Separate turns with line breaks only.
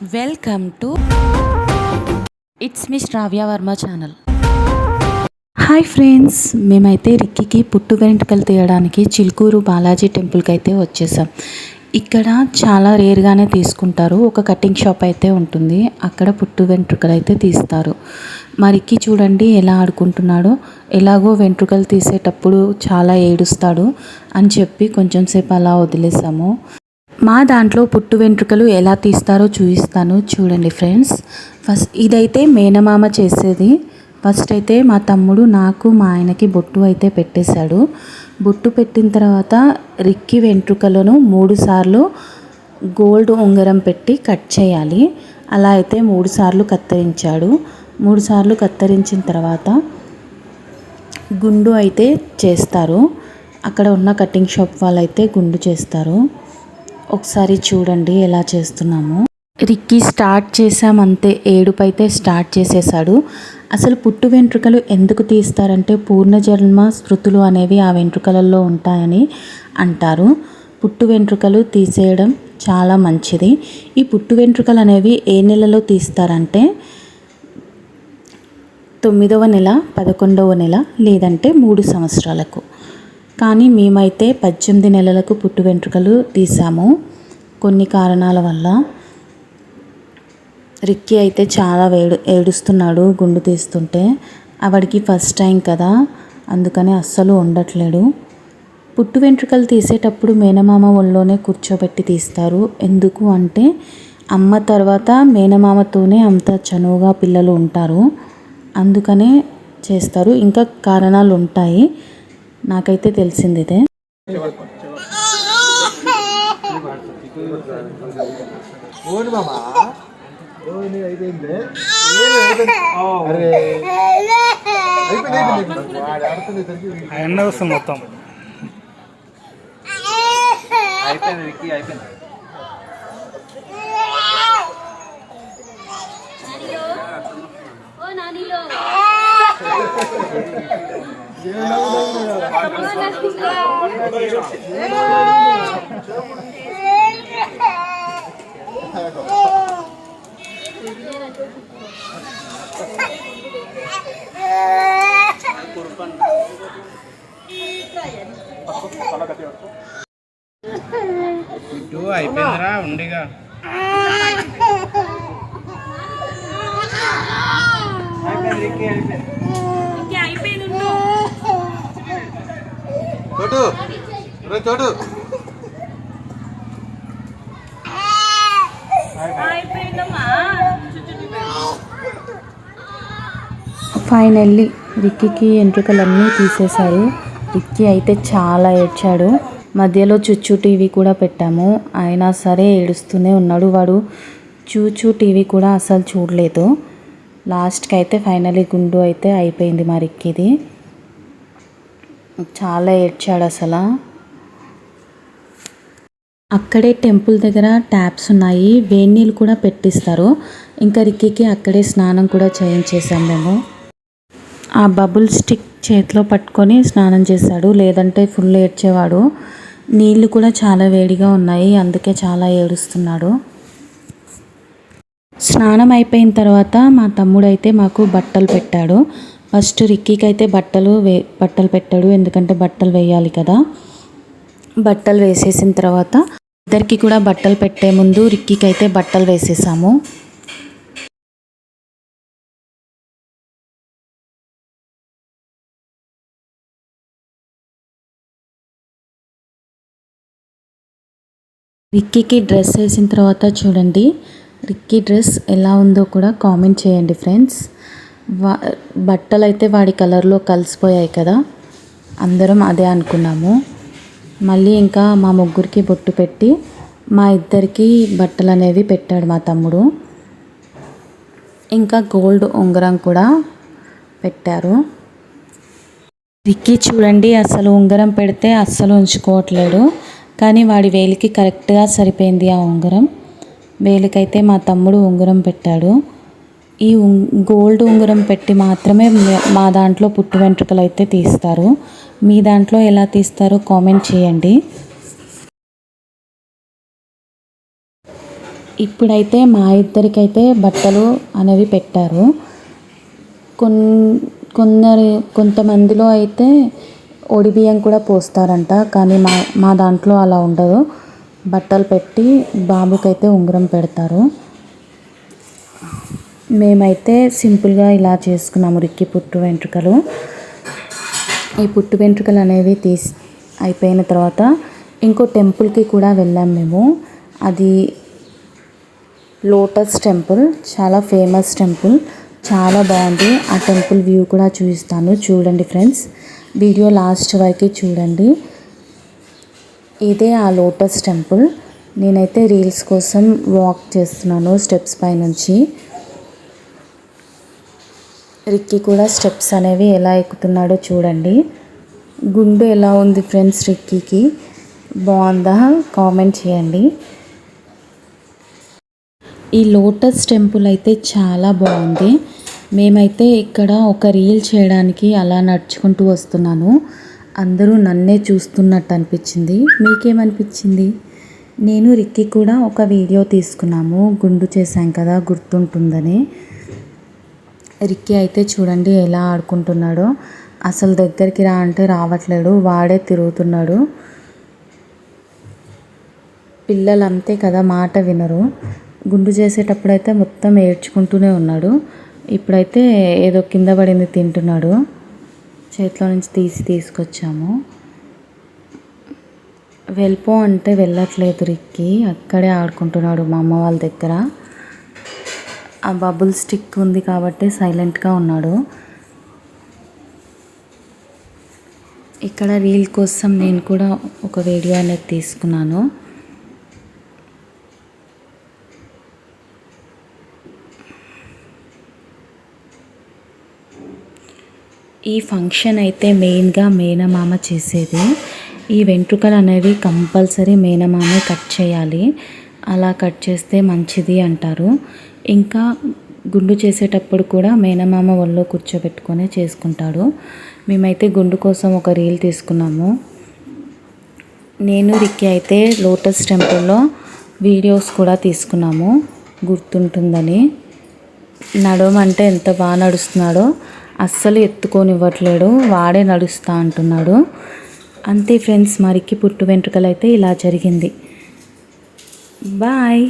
Welcome to it's me Sravya Varma channel. Hi friends మేమైతే రిక్కికి పుట్టు వెంట్రుకలు తీయడానికి చిలుకూరు బాలాజీ టెంపుల్కి అయితే వచ్చేసాం. ఇక్కడ చాలా రేర్గానే తీసుకుంటారు ఒక కటింగ్ షాప్ అయితే ఉంటుంది అక్కడ పుట్టు వెంట్రుకలు అయితే తీస్తారు. మా చూడండి ఎలా ఆడుకుంటున్నాడో ఎలాగో వెంట్రుకలు తీసేటప్పుడు చాలా ఏడుస్తాడు అని చెప్పి కొంచెం సేపు అలా వదిలేసాము. మా దాంట్లో పుట్టు వెంట్రుకలు ఎలా తీస్తారో చూపిస్తాను. చూడండి ఫ్రెండ్స్. ఫస్ట్ ఇదైతే మేనమామ చేసేది. ఫస్ట్ అయితే మా తమ్ముడు నాకు మా ఆయనకి బొట్టు అయితే పెట్టేశాడు. బొట్టు పెట్టిన తర్వాత రిక్కి వెంట్రుకలను మూడుసార్లు గోల్డ్ ఉంగరం పెట్టి కట్ చేయాలి. అలా అయితే మూడుసార్లు కత్తిరించాడు. మూడుసార్లు కత్తిరించిన తర్వాత గుండు అయితే చేస్తారు. అక్కడ ఉన్న కటింగ్ షాప్ వాళ్ళైతే గుండు చేస్తారు. ఒకసారి చూడండి ఎలా చేస్తున్నాము. రిక్కీ స్టార్ట్ చేశామంతే ఏడుపు అయితే స్టార్ట్ చేసేసాడు అసలు పుట్టు వెంట్రుకలు ఎందుకు తీస్తారంటే పూర్ణజన్మ స్మృతులు అనేవి ఆ వెంట్రుకలలో ఉంటాయని అంటారు. పుట్టు వెంట్రుకలు తీసేయడం చాలా మంచిది. ఈ పుట్టు వెంట్రుకలు అనేవి ఏ నెలలో తీస్తారంటే తొమ్మిదవ నెల పదకొండవ నెల లేదంటే మూడు సంవత్సరాలకు. కానీ మేమైతే పద్దెనిమిది నెలలకు పుట్టు వెంట్రుకలు తీసాము కొన్ని కారణాల వల్ల. రిక్కీ అయితే చాలా వేడు ఏడుస్తున్నాడు గుండు తీస్తుంటే. ఆవిడికి ఫస్ట్ టైం కదా అందుకని అస్సలు ఉండట్లేడు. పుట్టు వెంట్రుకలు తీసేటప్పుడు మేనమామ ఒళ్ళోనే కూర్చోబెట్టి తీస్తారు. ఎందుకు అంటే అమ్మ తర్వాత మేనమామతోనే అంత చనువుగా పిల్లలు ఉంటారు. అందుకనే చేస్తారు. ఇంకా కారణాలు ఉంటాయి నాకైతే తెలిసింది ఇదే.
ఎండ వస్తుంది మొత్తం.
అయిపోయింది విక్కీ అయిపోయింది
ఓ నానిలో.
ఇటు అయిపోయిందిరా ఉండిగా
అయిపోయింది విక్కీ అయిపోయింది
చోటు రే చోటు
ఫైనల్లీ రిక్కీకి ఎంట్రుకలన్నీ తీసేశారు. రిక్కీ అయితే చాలా ఏడ్చాడు. మధ్యలో చుచ్చు టీవీ కూడా పెట్టాము. అయినా సరే ఏడుస్తూనే ఉన్నాడు వాడు. చూచూ టీవీ కూడా అసలు చూడలేదు. లాస్ట్కి అయితే ఫైనల్లీ గుండు అయితే అయిపోయింది మా రిక్కీది చాలా ఏడ్చాడు అసలు. అక్కడే టెంపుల్ దగ్గర ట్యాప్స్ ఉన్నాయి వేడి నీళ్ళు కూడా పెట్టిస్తారు. ఇంకా రిక్కీకి అక్కడే స్నానం కూడా చేయించేసాం మేము. ఆ బబుల్ స్టిక్ చేతిలో పట్టుకొని స్నానం చేశాడు. లేదంటే ఫుల్ ఏడ్చేవాడు. నీళ్ళు కూడా చాలా వేడిగా ఉన్నాయి అందుకే చాలా ఏడుస్తున్నాడు. స్నానం అయిపోయిన తర్వాత మా తమ్ముడు అయితే మాకు బట్టలు పెట్టాడు. ఫస్ట్ రిక్కీకి అయితే బట్టలు వే బట్టలు పెట్టాడు. ఎందుకంటే బట్టలు వేయాలి కదా. బట్టలు వేసేసిన తర్వాత ఇద్దరికి కూడా బట్టలు పెట్టే ముందు రిక్కీకి అయితే బట్టలు వేసేసాము. రిక్కీకి డ్రెస్ వేసిన తర్వాత చూడండి. రిక్కీ డ్రెస్ ఎలా ఉందో కూడా కామెంట్ చేయండి ఫ్రెండ్స్. వా బట్టలు అయితే వాడి కలర్లో కలిసిపోయాయి కదా. అందరం అదే అనుకున్నాము. మళ్ళీ ఇంకా మా ముగ్గురికి బొట్టు పెట్టి మా ఇద్దరికి బట్టలు అనేవి పెట్టాడు మా తమ్ముడు. ఇంకా గోల్డ్ ఉంగరం కూడా పెట్టారు. రిక్కీ చూడండి అసలు ఉంగరం పెడితే అస్సలు ఉంచుకోవట్లేడు. కానీ వాడి వేలికి కరెక్ట్గా సరిపోయింది ఆ ఉంగరం. వేలికైతే మా తమ్ముడు ఉంగరం పెట్టాడు. ఈ ఉం- గోల్డ్ ఉంగరం పెట్టి మాత్రమే మా దాంట్లో పుట్టు వెంట్రుకలు అయితే తీస్తారు. మీ దాంట్లో ఎలా తీస్తారో కామెంట్ చేయండి. ఇప్పుడైతే మా ఇద్దరికైతే బట్టలు అనేవి పెట్టారు. కొన్ కొందరు కొంతమందిలో అయితే ఒడి బియ్యం కూడా పోస్తారంట కానీ మా మా దాంట్లో అలా ఉండదు. బట్టలు పెట్టి బాబుకైతే ఉంగరం పెడతారు. మేమైతే సింపుల్గా ఇలా చేసుకున్నాము రిక్కి పుట్టు వెంట్రుకలు. ఈ పుట్టు వెంట్రుకలు అనేవి తీసి అయిపోయిన తర్వాత ఇంకో టెంపుల్కి కూడా వెళ్ళాం మేము. అది లోటస్ టెంపుల్ చాలా ఫేమస్ టెంపుల్ చాలా బాగుంది. ఆ టెంపుల్ వ్యూ కూడా చూపిస్తాను చూడండి ఫ్రెండ్స్. వీడియో లాస్ట్ వరకు చూడండి. ఇదే ఆ లోటస్ టెంపుల్. నేనైతే రీల్స్ కోసం వాక్ చేస్తున్నాను స్టెప్స్ పై నుంచి రిక్కీ కూడా స్టెప్స్ అనేవి ఎలా ఎక్కుతున్నాడో చూడండి. గుండు ఎలా ఉంది ఫ్రెండ్స్ రిక్కీకి? బాగుందా? కామెంట్ చేయండి. ఈ లోటస్ టెంపుల్ అయితే చాలా బాగుంది. మేమైతే ఇక్కడ ఒక రీల్ చేయడానికి అలా నడుచుకుంటూ వస్తున్నాను. అందరూ నన్నే చూస్తున్నట్టు అనిపించింది. మీకేమనిపించింది? నేను రిక్కీ కూడా ఒక వీడియో తీసుకున్నాము. గుండు చేశాం కదా గుర్తుంటుందని. రిక్కీ అయితే చూడండి ఎలా ఆడుకుంటున్నాడో. అసలు దగ్గరికి రా అంటే రావట్లేడు వాడే తిరుగుతున్నాడు. పిల్లలు అంతే కదా మాట వినరు. గుండు చేసేటప్పుడైతే మొత్తం ఏడ్చుకుంటూనే ఉన్నాడు. ఇప్పుడైతే ఏదో కింద పడింది తింటున్నాడు. చేతిలో నుంచి తీసి తీసుకొచ్చాము. వెళ్ళిపో అంటే వెళ్ళట్లేదు రిక్కి. అక్కడే ఆడుకుంటున్నాడు మా అమ్మ వాళ్ళ దగ్గర. ఆ బబుల్ స్టిక్ ఉంది కాబట్టి సైలెంట్గా ఉన్నాడు. ఇక్కడ రీల్ కోసం నేను కూడా ఒక వీడియో అనేది తీసుకున్నాను. ఈ ఫంక్షన్ అయితే మెయిన్గా మేనమామ చేసేది. ఈ వెంట్రుకలు అనేవి కంపల్సరీ మేనమామే కట్ చేయాలి. అలా కట్ చేస్తే మంచిది అంటారు. ఇంకా గుండు చేసేటప్పుడు కూడా మేనమామ ఒళ్ళో కూర్చోబెట్టుకొని చేసుకుంటాడు. మేమైతే గుండు కోసం ఒక రీల్ తీసుకున్నాము. నేను రిక్కి అయితే లోటస్ టెంపుల్లో వీడియోస్ కూడా తీసుకున్నాము. గుర్తుంటుందని. నడవమంటే ఎంత బాగా నడుస్తున్నాడో అస్సలు ఎత్తుకొని ఇవ్వట్లేడు వాడే నడుస్తా అంటున్నాడు. అంతే ఫ్రెండ్స్ మరికి పుట్టు వెంట్రుకలు అయితే ఇలా జరిగింది. బాయ్.